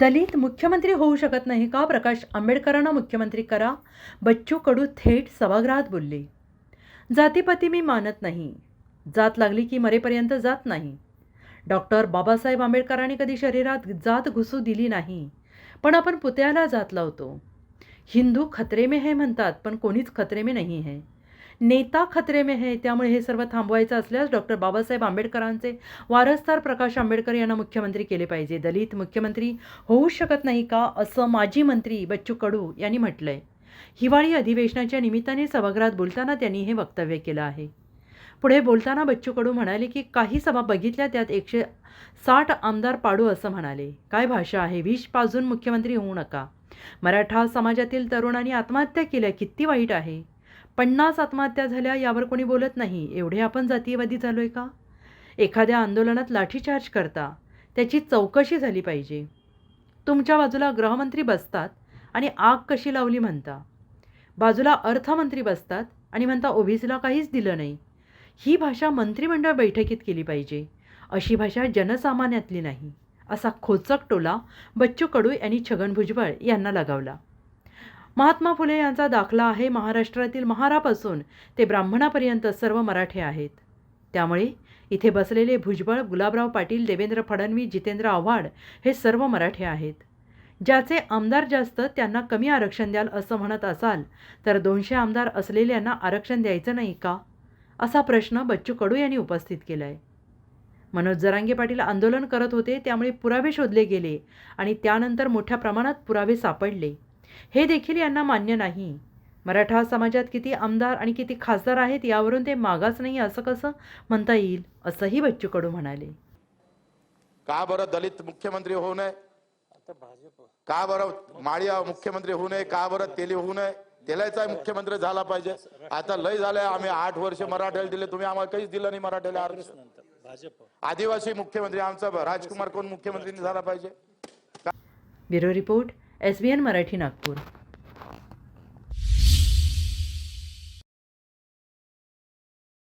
दलित मुख्यमंत्री होऊ शकत नाही का? प्रकाश आंबेडकरांना मुख्यमंत्री करा. बच्चू कडू थेट सभागृहात बोलले. जातीपती मी मानत नाही. जात लागली की मरेपर्यंत जात नाही. डॉक्टर बाबासाहेब आंबेडकरांनी कधी शरीरात जात घुसू दिली नाही. पण आपण पुतळ्याला जात लावतो. हिंदू खतरे में है म्हणतात पण कोणीच खतरे में नाही आहे. नेता खतरे में है त्यामुळे हे सर्व थांबवायचं असल्यास डॉक्टर बाबासाहेब आंबेडकरांचे वारसदार प्रकाश आंबेडकर यांना मुख्यमंत्री केले पाहिजे. दलित मुख्यमंत्री होऊ शकत नाही का असं माजी मंत्री बच्चू कडू यांनी म्हटलंय. हिवाळी अधिवेशनाच्या निमित्ताने सभागृहात बोलताना त्यांनी हे वक्तव्य केलं आहे. पुढे बोलताना बच्चू कडू म्हणाले की काही सभा बघितल्या त्यात एकशे साठ आमदार पाडू असं म्हणाले. काय भाषा आहे? विष पाजून मुख्यमंत्री होऊ नका. मराठा समाजातील तरुणांनी आत्महत्या केल्या किती वाईट आहे. पन्नास आत्महत्या झाल्या यावर कोणी बोलत नाही एवढे आपण जातीयवादी झालो आहे का? एखाद्या आंदोलनात लाठीचार्ज करता त्याची चौकशी झाली पाहिजे. तुमच्या बाजूला गृहमंत्री बसतात आणि आग कशी लावली म्हणता. बाजूला अर्थमंत्री बसतात आणि म्हणता ओबीसीला काहीच दिलं नाही. ही भाषा मंत्रिमंडळ बैठकीत केली पाहिजे. अशी भाषा जनसामान्यातली नाही असा खोचक टोला बच्चू कडू यांनी छगन भुजबळ यांना लगावला. महात्मा फुले यांचा दाखला आहे महाराष्ट्रातील महारापासून. ते ब्राह्मणापर्यंत सर्व मराठे आहेत. त्यामुळे इथे बसलेले भुजबळ गुलाबराव पाटील देवेंद्र फडणवीस जितेंद्र आव्हाड हे सर्व मराठे आहेत. ज्याचे आमदार जास्त त्यांना कमी आरक्षण द्याल असं म्हणत असाल तर दोनशे आमदार असलेल्यांना आरक्षण द्यायचं नाही का? असा प्रश्न बच्चू कडू यांनी उपस्थित केला आहे मनोज जरांगे पाटील आंदोलन करत होते त्यामुळे पुरावे शोधले गेले आणि त्यानंतर मोठ्या प्रमाणात पुरावे सापडले. हे देखील यांना मान्य नाही. मराठा समाजात किती आमदार आणि किती खासदार आहेत यावरून ते मागास नाही असं कसं म्हणता येईल असंही बच्चू कडू म्हणाले. का बरं दलित मुख्यमंत्री होऊ नये? का बरं माळिया मुख्यमंत्री होऊ नये? का बरं तेली होऊ नये? तेलाचा मुख्यमंत्री झाला पाहिजे. आता लय झालंय आम्ही आठ वर्ष मराठ्याला दिले तुम्ही आम्हाला काहीच दिलं नाही मराठ्याला आरक्षण. भाजप आदिवासी मुख्यमंत्री आमचा राजकुमार कोण मुख्यमंत्री झाला पाहिजे? Bureau report S B N Marathi Nagpur.